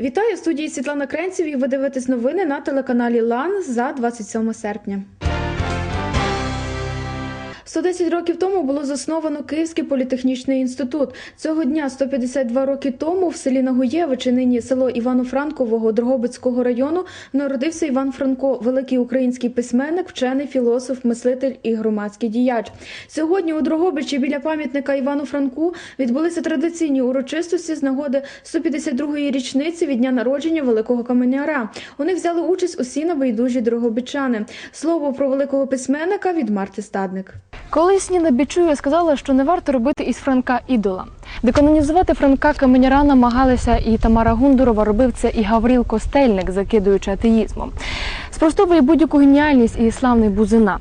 Вітаю студії Світлана Кренців і ви дивитесь новини на телеканалі Лан за 27 серпня. 110 років тому було засновано Київський політехнічний інститут. Цього дня, 152 роки тому, в селі Нагуєвичі, нині село Івано-Франкового Дрогобицького району, народився Іван Франко, великий український письменник, вчений, філософ, мислитель і громадський діяч. Сьогодні у Дрогобичі біля пам'ятника Івану Франку відбулися традиційні урочистості з нагоди 152-ї річниці від дня народження великого каменяра. У них взяли участь усі небайдужі дрогобичани. Слово про великого письменника від Марти Стадник. Колись Ніна Бічуя сказала, що не варто робити із Франка ідола. Деканонізувати Франка Каменяра намагалися і Тамара Гундурова робив це і Гавріл Костельник, закидуючи атеїзмом. Спростовує будь-яку геніальність і славний бузина.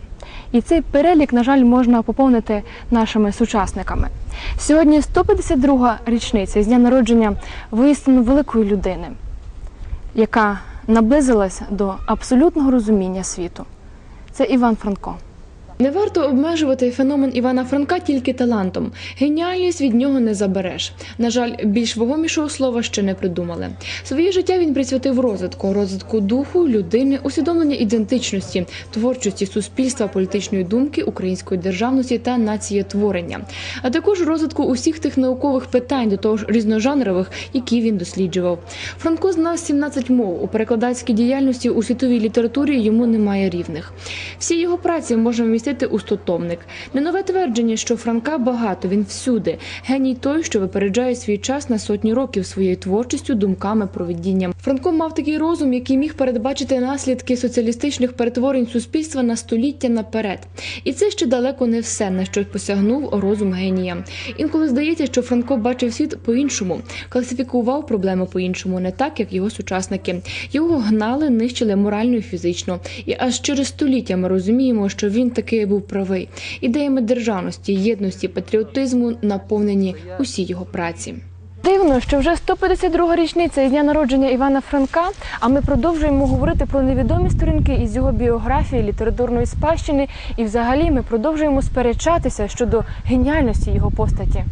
І цей перелік, на жаль, можна поповнити нашими сучасниками. Сьогодні 152-га річниця з дня народження воістину великої людини, яка наблизилася до абсолютного розуміння світу. Це Іван Франко. Не варто обмежувати феномен Івана Франка тільки талантом. Геніальність від нього не забереш. На жаль, більш вагомішого слова ще не придумали. Своє життя він присвятив розвитку, розвитку духу, людини, усвідомлення ідентичності, творчості суспільства, політичної думки, української державності та націєтворення, а також розвитку усіх тих наукових питань, до того ж різножанрових, які він досліджував. Франко знав 17 мов у перекладацькій діяльності у світовій літературі йому немає рівних. Всі його праці можна вмістити у стотомник. Не нове твердження, що Франка багато, він всюди. Геній той, що випереджає свій час на сотні років своєю творчістю, думками, провидінням. Франко мав такий розум, який міг передбачити наслідки соціалістичних перетворень суспільства на століття наперед. І це ще далеко не все, на що посягнув розум генія. Інколи здається, що Франко бачив світ по-іншому, класифікував проблеми по-іншому, не так, як його сучасники. Його гнали, нищили морально і фізично. І аж через століття ми розуміємо, що він таки був правий. Ідеями державності, єдності, патріотизму наповнені усі його праці. Дивно, що вже 152 річниця із дня народження Івана Франка, а ми продовжуємо говорити про невідомі сторінки із його біографії, літературної спадщини, і взагалі ми продовжуємо сперечатися щодо геніальності його постаті.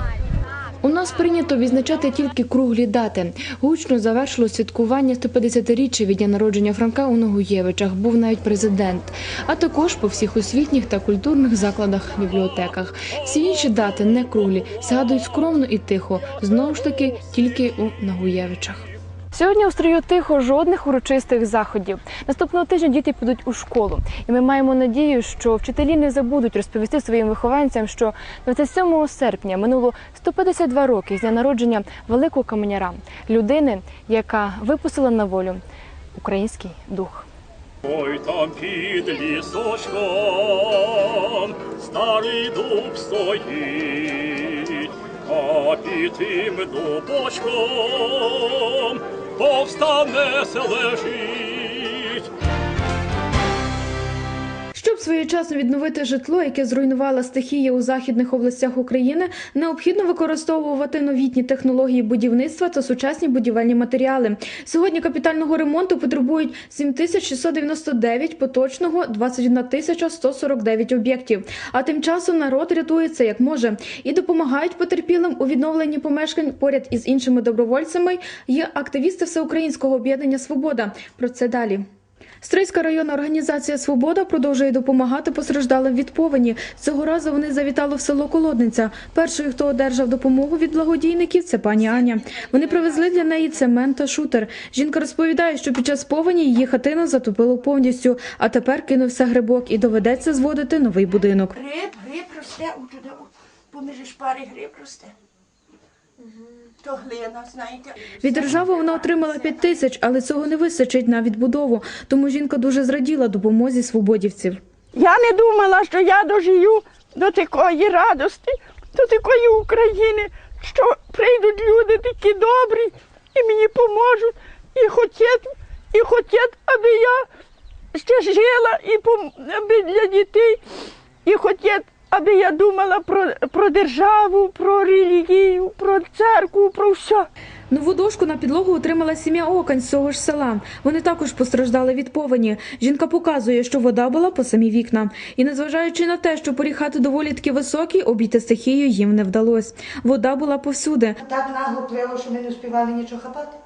У нас прийнято відзначати тільки круглі дати. Гучно завершило святкування 150-річчя від дня народження Франка у Ногуєвичах. Був навіть президент, а також по всіх освітніх та культурних закладах, бібліотеках. Всі інші дати не круглі, згадують скромно і тихо. Знову ж таки, тільки у Нагуєвичах. Сьогодні у стрію тихо жодних урочистих заходів. Наступного тижня діти підуть у школу, і ми маємо надію, що вчителі не забудуть розповісти своїм вихованцям, що 27 серпня минуло 152 роки з дня народження великого каменяра, людини, яка випустила на волю український дух. Ой, там під лісочком старий дуб стоїть, а під тим дубочком повстане се Щоб своєчасно відновити житло, яке зруйнувала стихія у західних областях України, необхідно використовувати новітні технології будівництва та сучасні будівельні матеріали. Сьогодні капітального ремонту потребують 7699, поточного 21 149 об'єктів. А тим часом народ рятується як може і допомагають потерпілим у відновленні помешкань поряд із іншими добровольцями. Є активісти всеукраїнського об'єднання Свобода. Про це далі. Стрийська районна організація Свобода продовжує допомагати постраждалим від повені. Цього разу вони завітали в село Колодниця. Першою, хто одержав допомогу від благодійників, це пані Аня. Вони привезли для неї цемент та шутер. Жінка розповідає, що під час повені її хатину затопило повністю, а тепер кинувся грибок і доведеться зводити новий будинок. Гриб, гриб росте, поміж шпари гриб росте. То глина, знаєте. Від держави вона отримала 5 тисяч, але цього не вистачить на відбудову. Тому жінка дуже зраділа допомозі свободівців. Я не думала, що я дожию до такої радості, до такої України, що прийдуть люди такі добрі і мені поможуть, і хотять, і хотять, аби я ще жила і для дітей, і хотять, аби я думала про, про державу, про релігію, про церкву, про все. Нову дошку на підлогу отримала сім'я Окань з цього ж села. Вони також постраждали від повені. Жінка показує, що вода була по самі вікна. І незважаючи на те, що поріг хати доволі таки високий, обійти стихію їм не вдалося. Вода була повсюди. Так нагло плило, що ми не співали нічого хапати.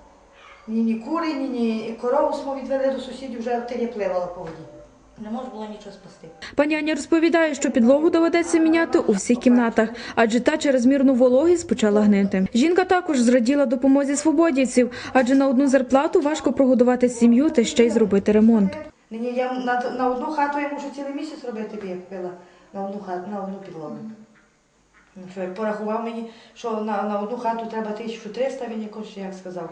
ні, ні кури, ні, ні корову свого відвели до сусідів, вже артилія пливала по воді. Не можна було нічого спасти. Пані Аня розповідає, що підлогу доведеться міняти у всіх кімнатах, адже та через мірну вологість почала гнити. Жінка також зраділа допомозі свободівців, адже на одну зарплату важко прогодувати сім'ю та ще й зробити ремонт. Нині я на, на одну хату я мушу цілий місяць робити, бо я купила на одну хату, на одну підлогу. Ну, що, порахував мені, що на, на одну хату треба 1300, він якось, як сказав,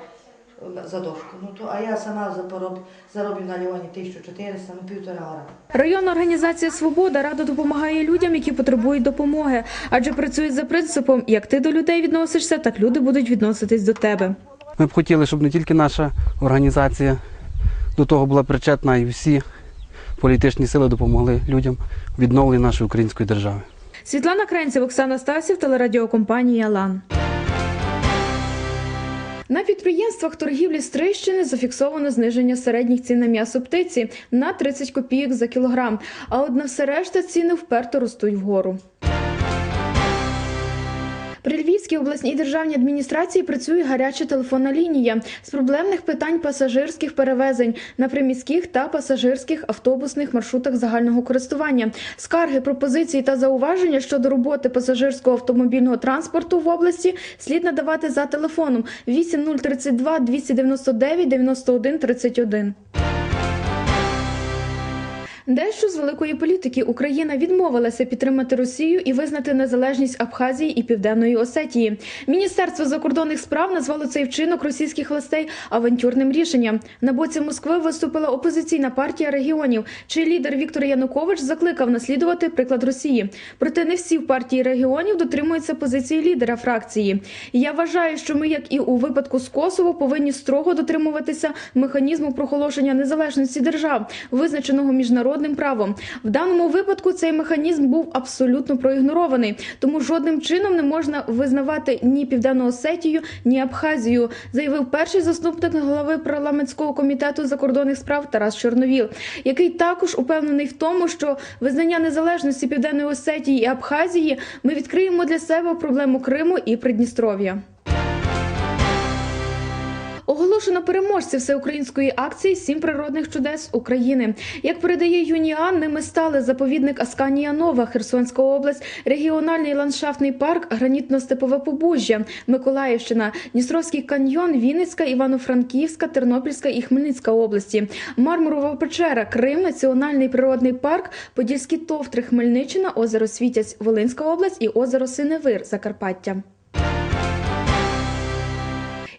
за дошку. Ну, то, а я сама за пороб, зароблю на Леоні 1400, ну півтора гора. Районна організація Свобода радо допомагає людям, які потребують допомоги, адже працює за принципом: як ти до людей відносишся, так люди будуть відноситись до тебе. Ми б хотіли, щоб не тільки наша організація до того була причетна, й всі політичні сили допомогли людям у відновленні нашої української держави. Світлана Кренців, Оксана Стасів, телерадіокомпанія Лан. На підприємствах торгівлі Стрийщини зафіксовано зниження середніх цін на м'ясо птиці на 30 копійок за кілограм, а от на все решта ціни вперто ростуть вгору. При обласній державній адміністрації працює гаряча телефонна лінія з проблемних питань пасажирських перевезень на приміських та пасажирських автобусних маршрутах загального користування. Скарги, пропозиції та зауваження щодо роботи пасажирського автомобільного транспорту в області слід надавати за телефоном 8032 299 91 31. Дещо з великої політики Україна відмовилася підтримати Росію і визнати незалежність Абхазії і Південної Осетії. Міністерство закордонних справ назвало цей вчинок російських властей авантюрним рішенням. На боці Москви виступила опозиційна партія регіонів, чий лідер Віктор Янукович закликав наслідувати приклад Росії. Проте не всі в партії регіонів дотримуються позиції лідера фракції. Я вважаю, що ми, як і у випадку з Косово, повинні строго дотримуватися механізму проголошення незалежності держав, визначеного міжнародним правом. В даному випадку цей механізм був абсолютно проігнорований, тому жодним чином не можна визнавати ні Південну Осетію, ні Абхазію, заявив перший заступник голови парламентського комітету закордонних справ Тарас Чорновіл, який також упевнений в тому, що визнання незалежності Південної Осетії і Абхазії ми відкриємо для себе проблему Криму і Придністров'я. Оголошено переможців всеукраїнської акції Сім природних чудес України. Як передає ЮНІАН, ними стали заповідник Асканія Нова, Херсонська область, регіональний ландшафтний парк Гранітно-Степове Побужжя, Миколаївщина, Дністровський каньйон, Вінницька, Івано-Франківська, Тернопільська і Хмельницька області, Мармурова печера, Крим, Національний природний парк, Подільські товтри, Хмельниччина, озеро Світязь, Волинська область і озеро Синевир, Закарпаття.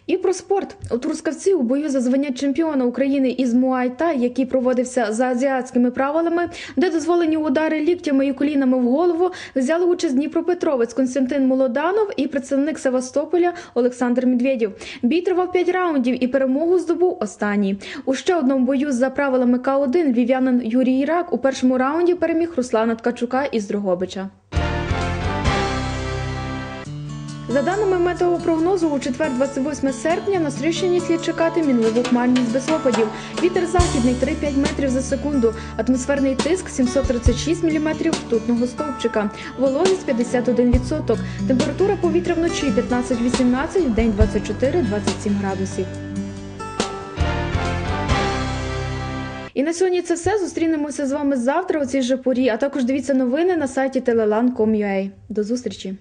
І про спорт у Трускавці у бою за звання чемпіона України із Муай-Тай, який проводився за азіатськими правилами, де дозволені удари ліктями і колінами в голову, взяли участь Дніпропетровець Константин Молоданов і представник Севастополя Олександр Медведєв. Бій тривав 5 раундів і перемогу здобув останній. У ще одному бою за правилами К1 львів'янин Юрій Ірак у першому раунді переміг Руслана Ткачука із Дрогобича. За даними метеопрогнозу, у четвер, 28 серпня, на Стрищині слід чекати мінливу хмарність без опадів. Вітер західний 3-5 метрів за секунду, атмосферний тиск 736 міліметрів ртутного стовпчика, вологість 51%, температура повітря вночі 15-18, в день 24-27 градусів. І на сьогодні це все. Зустрінемося з вами завтра у цій же порі, а також дивіться новини на сайті telelan.com.ua. До зустрічі!